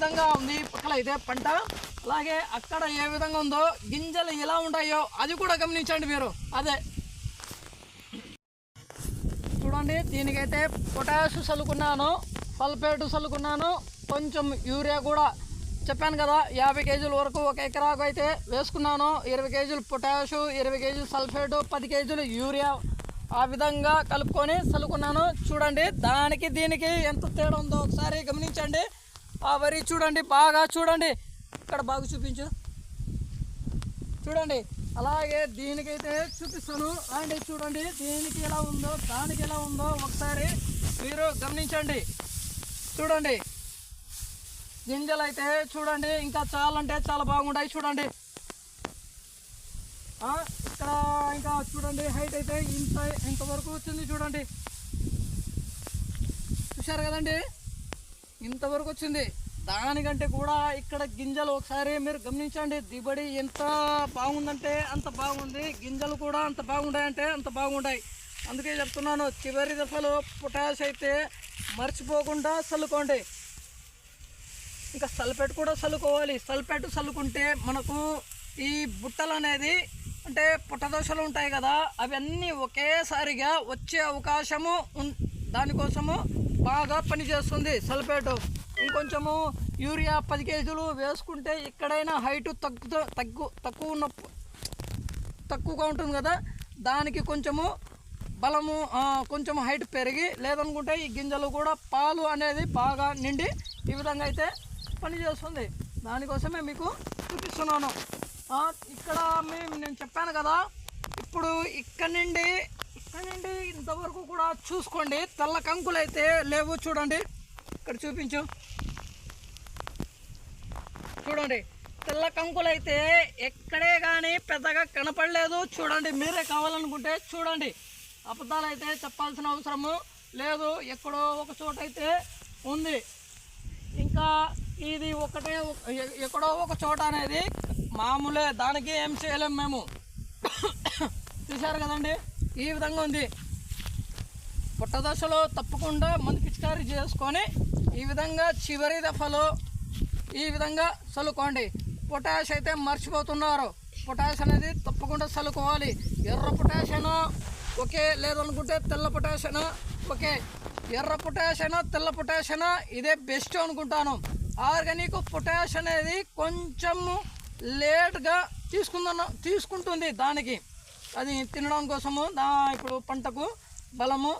విధంగా ఉంది. పక్కల అయితే పంట. అలాగే అక్కడ ఏ విధంగా ఉందో గింజలు ఎలా ఉంటాయో అది కూడా గమనించండి మీరు. అదే. చూడండి దీనికైతే పొటాష్ చల్లుకున్నాను సల్ఫేట్ చల్లుకున్నాను కొంచెం యూరియా కూడా చెప్పాను కదా యాభై కేజీల వరకు ఒక ఎకరాకు అయితే వేసుకున్నాను. ఇరవై కేజీలు పొటాష్ ఇరవై కేజీలు సల్ఫేట్ పది కేజీలు యూరియా ఆ విధంగా కలుపుకొని చల్లుకున్నాను. చూడండి దానికి దీనికి ఎంత తేడా ఉందో ఒకసారి గమనించండి. ఆ వరి చూడండి బాగా చూడండి. ఇక్కడ బాగా చూపించు. చూడండి అలాగే దీనికైతే చూపిస్తాను. అండి చూడండి దీనికి ఎలా ఉందో దానికి ఎలా ఉందో ఒకసారి మీరు గమనించండి. చూడండి గింజలు అయితే చూడండి ఇంకా చాలా అంటే చాలా బాగుంటాయి చూడండి. ఇక్కడ ఇంకా చూడండి హైట్ అయితే ఇంత ఇంతవరకు వచ్చింది చూడండి. చూశారు కదండి? ఇంతవరకు వచ్చింది దానికంటే కూడా ఇక్కడ గింజలు ఒకసారి మీరు గమనించండి. దిగుబడి ఎంత బాగుందంటే అంత బాగుంది. గింజలు కూడా అంత బాగుంటాయంటే అంత బాగుంటాయి అందుకే చెప్తున్నాను చివరి దశలో పొటాష్ అయితే మర్చిపోకుండా చల్లుకోండి. ఇంకా సల్ఫేట్ కూడా చల్లుకోవాలి. సల్ఫేట్ చల్లుకుంటే మనకు ఈ బుట్టలు అనేది అంటే పుట్టదోషలు ఉంటాయి కదా అవన్నీ ఒకేసారిగా వచ్చే అవకాశము ఉన్ దానికోసము బాగా పనిచేస్తుంది సల్ఫేటు. ఇంకొంచెము యూరియా పది కేజీలు వేసుకుంటే ఎక్కడైనా హైట్ తగ్గుతూ తగ్గు తక్కువ ఉన్న తక్కువగా ఉంటుంది కదా. దానికి కొంచెము బలము కొంచెం హైట్ పెరిగి లేదనుకుంటే ఈ గింజలు కూడా పాలు అనేది బాగా నిండి ఈ విధంగా అయితే పనిచేస్తుంది దానికోసమే మీకు చూపిస్తున్నాను. ఇక్కడ మేము నేను చెప్పాను కదా ఇప్పుడు ఇక్కడ నుండి కానివ్వండి ఇంతవరకు కూడా చూసుకోండి. తెల్ల కంకులు అయితే లేవు. చూడండి. ఇక్కడ చూపించు. చూడండి. తెల్ల కంకులు అయితే ఎక్కడే కానీ పెద్దగా కనపడలేదు. చూడండి. మీరే కావాలనుకుంటే చూడండి. అబద్ధాలు అయితే చెప్పాల్సిన అవసరము లేదు. ఎక్కడో ఒక చోట అయితే ఉంది. ఇంకా ఇది ఒకటే ఎక్కడో ఒక చోట అనేది మామూలే. దానికి ఏం చేయలేము మేము. చూశారు కదండి? ఈ విధంగా ఉంది. పుట్టదశలో తప్పకుండా మందు పిచికారీ చేసుకొని ఈ విధంగా చివరి దఫలో ఈ విధంగా చల్లుకోండి. పొటాష్ అయితే మర్చిపోతున్నారు. పొటాష్ అనేది తప్పకుండా చల్లుకోవాలి. ఎర్ర పొటాష్ అయినా ఓకే లేదనుకుంటే తెల్ల పొటాష్ అయినా ఓకే. ఎర్ర పొటాష్ అయినా తెల్ల పొటాష్ అయినా ఇదే బెస్ట్ అనుకుంటాను. ఆర్గానిక్ పొటాష్ అనేది కొంచెం లేట్గా తీసుకుందాను తీసుకుంటుంది దానికి. అది తినడం కోసము నా ఇప్పుడు పంటకు బలము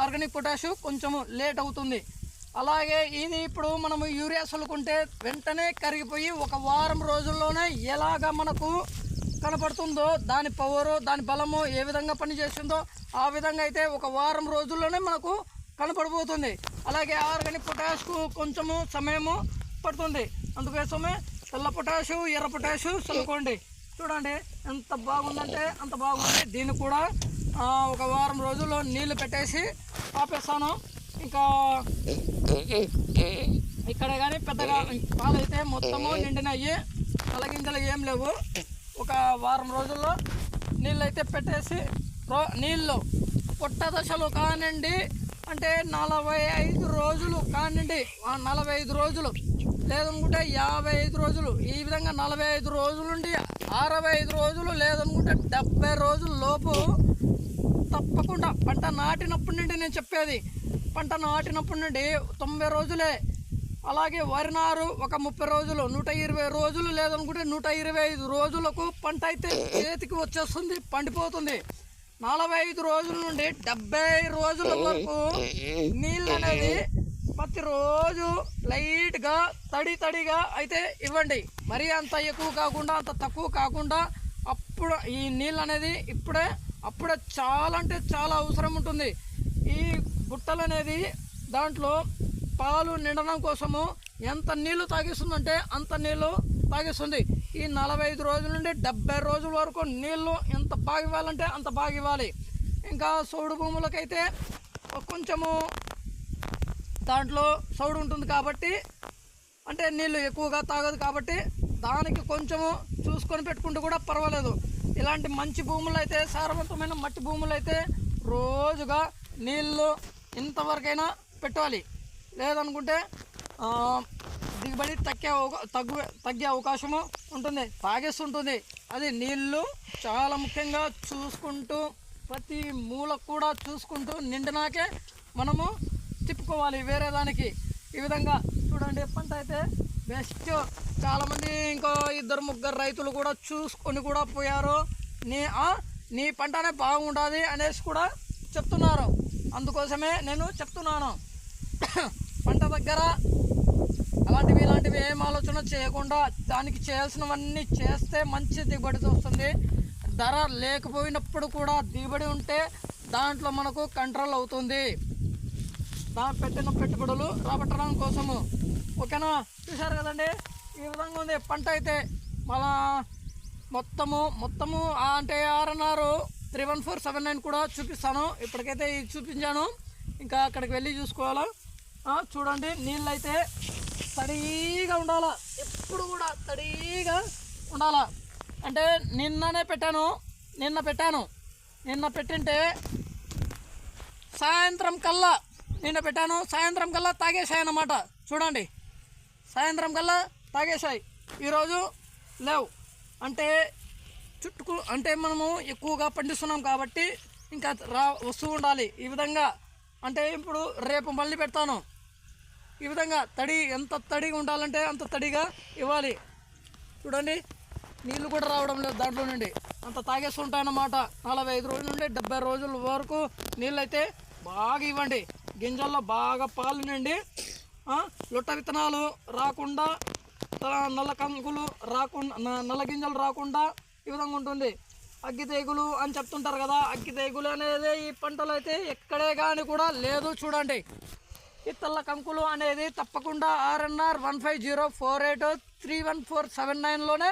ఆర్గానిక్ పొటాషు కొంచెము లేట్ అవుతుంది. అలాగే ఇది ఇప్పుడు మనము యూరియా చల్లుకుంటే వెంటనే కరిగిపోయి ఒక వారం రోజుల్లోనే ఎలాగ మనకు కనపడుతుందో దాని పవరు దాని బలము ఏ విధంగా పనిచేస్తుందో ఆ విధంగా అయితే ఒక వారం రోజుల్లోనే మనకు కనపడిపోతుంది అలాగే ఆర్గానిక్ పొటాష్కు కొంచెము సమయము పడుతుంది. అందుకోసమే తెల్ల పొటాషు ఎర్ర పొటాషు చల్లుకోండి. చూడండి ఎంత బాగుందంటే అంత బాగుంది. దీన్ని కూడా ఒక వారం రోజుల్లో నీళ్ళు పెట్టేసి ఆపేస్తాను. ఇంకా ఇక్కడ కానీ పెద్దగా పాలు అయితే మొత్తము నిండినాయి. తలగింజలు ఏం లేవు. ఒక వారం రోజుల్లో నీళ్ళు అయితే పెట్టేసి రో నీళ్ళు పొట్ట దశలు కానివ్వండి అంటే నలభై ఐదు రోజులు కానివ్వండి నలభై ఐదు రోజులు. లేదనుకుంటే యాభై ఐదు రోజులు. ఈ విధంగా నలభై ఐదు రోజుల నుండి అరవై ఐదు రోజులు లేదనుకుంటే డెబ్బై రోజుల లోపు తప్పకుండా పంట నాటినప్పటి నుండి నేను చెప్పేది. పంట నాటినప్పటి నుండి తొంభై రోజులే. అలాగే వరి నారు ఒక ముప్పై రోజులు నూట ఇరవై రోజులు లేదనుకుంటే నూట ఇరవై ఐదు రోజులకు పంట అయితే చేతికి వచ్చేస్తుంది పండిపోతుంది. నలభై ఐదు రోజుల నుండి డెబ్బై రోజుల వరకు నీళ్ళు అనేది ప్రతిరోజు లైట్గా తడి తడిగా అయితే ఇవ్వండి. మరీ అంత ఎక్కువ కాకుండా అంత తక్కువ కాకుండా అప్పుడు ఈ నీళ్ళు అనేది ఇప్పుడే అప్పుడే చాలా అంటే చాలా అవసరం ఉంటుంది. ఈ బుట్టలు అనేది దాంట్లో పాలు నిండడం కోసము ఎంత నీళ్ళు తాగిస్తుందంటే అంత నీళ్ళు తాగిస్తుంది. ఈ నలభై ఐదు రోజుల నుండి డెబ్బై రోజుల వరకు నీళ్ళు ఎంత బాగా ఇవ్వాలంటే అంత బాగా ఇవ్వాలి. ఇంకా సౌడు భూములకైతే కొంచెము దాంట్లో సౌడు ఉంటుంది కాబట్టి అంటే నీళ్ళు ఎక్కువగా తాగదు కాబట్టి దానికి కొంచెము చూసుకొని పెట్టుకుంటే కూడా పర్వాలేదు. ఇలాంటి మంచి భూములు అయితే సారవంతమైన మట్టి భూములు అయితే రోజుగా నీళ్ళు ఇంతవరకైనా పెట్టాలి. లేదనుకుంటే దిగుబడి తగ్గే అవకా- తగ్గు తగ్గే అవకాశము ఉంటుంది. తాగేస్తుంటుంది. అది నీళ్ళు చాలా ముఖ్యంగా చూసుకుంటూ ప్రతి మూల కూడా చూసుకుంటూ నిండినాకే మనము తిప్పుకోవాలి వేరే దానికి. ఈ విధంగా చూడండి పంట అయితే బెస్ట్ చాలామంది ఇంకో ఇద్దరు ముగ్గురు రైతులు కూడా చూసుకొని కూడా పోయారు. నీ నీ పంటనే బాగుంటుంది అనేసి కూడా చెప్తున్నారు. అందుకోసమే నేను చెప్తున్నాను. పంట దగ్గర అలాంటివి ఇలాంటివి ఏం ఆలోచన చేయకుండా దానికి చేయాల్సినవన్నీ చేస్తే మంచి దిగుబడి వస్తుంది. ధర లేకపోయినప్పుడు కూడా దిగుబడి ఉంటే దాంట్లో మనకు కంట్రోల్ అవుతుంది. దా పెట్టిన పెట్టుబడులు రాబట్టడం కోసము. ఓకేనా? చూశారు కదండి? ఈ విధంగా ఉంది. పంట అయితే మళ్ళా మొత్తము మొత్తము అంటే RNR three one four seven nine కూడా చూపిస్తాను. ఇప్పటికైతే ఇది చూపించాను. ఇంకా అక్కడికి వెళ్ళి చూసుకోవాలా? చూడండి. నీళ్ళు అయితే తడిగా ఉండాలా? ఎప్పుడు కూడా తడిగా ఉండాలా? అంటే నిన్ననే పెట్టాను. నిన్న పెట్టాను. నిన్న పెట్టింటే సాయంత్రం కల్లా నిన్న పెట్టాను సాయంత్రం కల్లా తాగేసాయి అన్నమాట. చూడండి. సాయంత్రం కల్లా తాగేసాయి ఈరోజు లేవు. అంటే చుట్టుకు అంటే మనము ఎక్కువగా పండిస్తున్నాం కాబట్టి ఇంకా రా వస్తూ ఉండాలి. ఈ విధంగా అంటే ఇప్పుడు రేపు మళ్ళీ పెడతాను. ఈ విధంగా తడి ఎంత తడిగా ఉండాలంటే అంత తడిగా ఇవ్వాలి. చూడండి. నీళ్ళు కూడా రావడం లేదు దాంట్లో నుండి. అంత తాగేస్తుంటాయన్నమాట నలభై ఐదు రోజుల నుండి డెబ్బై రోజుల వరకు నీళ్ళు అయితే బాగా ఇవ్వండి. గింజల్లో బాగా పాలు నిండి లొట్ట విత్తనాలు రాకుండా నల్ల కంకులు రాకుండా నల్ల గింజలు రాకుండా ఈ విధంగా ఉంటుంది. అగ్గి తెగులు అని చెప్తుంటారు కదా అగ్గి తెగులు అనేది ఈ పంటలు అయితే ఎక్కడే కానీ కూడా లేదు చూడండి. ఈ తెల్ల కంకులు అనేది తప్పకుండా RNR one five zero four eight three one four seven నైన్లోనే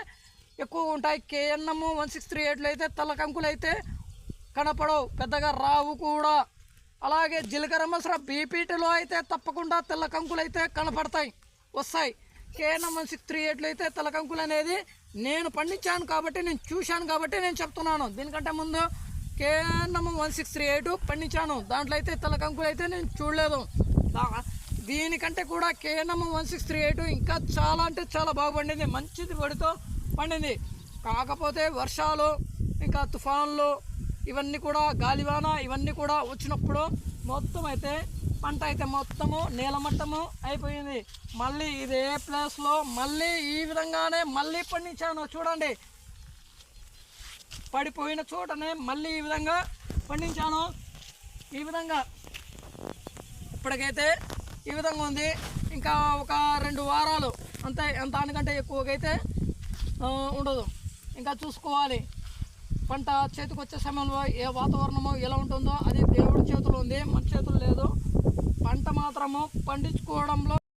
ఎక్కువగా ఉంటాయి. కేఎన్ఎం వన్ సిక్స్ త్రీ ఎయిట్లో అయితే తెల్ల కంకులు అయితే కనపడవు పెద్దగా రావు కూడా. అలాగే జీలకర్ర మసర బీపీటీలో అయితే తప్పకుండా తెల్ల కంకులు అయితే కనపడతాయి. వస్తాయి. కేఎన్ఎం వన్ సిక్స్ త్రీ ఎయిట్లో అయితే తెల్ల కంకులు అనేది నేను పండించాను కాబట్టి నేను చూశాను కాబట్టి నేను చెప్తున్నాను. దీనికంటే ముందు KNM one six three eight పండించాను. దాంట్లో అయితే తెల్లకంకులు అయితే నేను చూడలేదు. దీనికంటే కూడా KNM one six three eight ఇంకా చాలా అంటే చాలా బాగా పండింది. మంచిది దిగుబడితో పండింది. కాకపోతే వర్షాలు ఇంకా తుఫాన్లు ఇవన్నీ కూడా గాలివాన ఇవన్నీ కూడా వచ్చినప్పుడు మొత్తం అయితే పంట అయితే మొత్తము నీలమట్టము అయిపోయింది. మళ్ళీ ఇదే ప్లేస్లో మళ్ళీ ఈ విధంగానే మళ్ళీ పండించాను. చూడండి. పడిపోయిన చోటనే మళ్ళీ ఈ విధంగా పండించాను. ఈ విధంగా ఇప్పటికైతే ఈ విధంగా ఉంది. ఇంకా ఒక రెండు వారాలు అంతే దానికంటే ఎక్కువగా అయితే ఉండదు. ఇంకా చూసుకోవాలి. పంట చేతికి వచ్చే సమయంలో ఏ వాతావరణమో ఎలా ఉంటుందో అది దేవుడి చేతిలో ఉంది. మన చేతులు లేదు. పంట మాత్రము పండించుకోవడంలో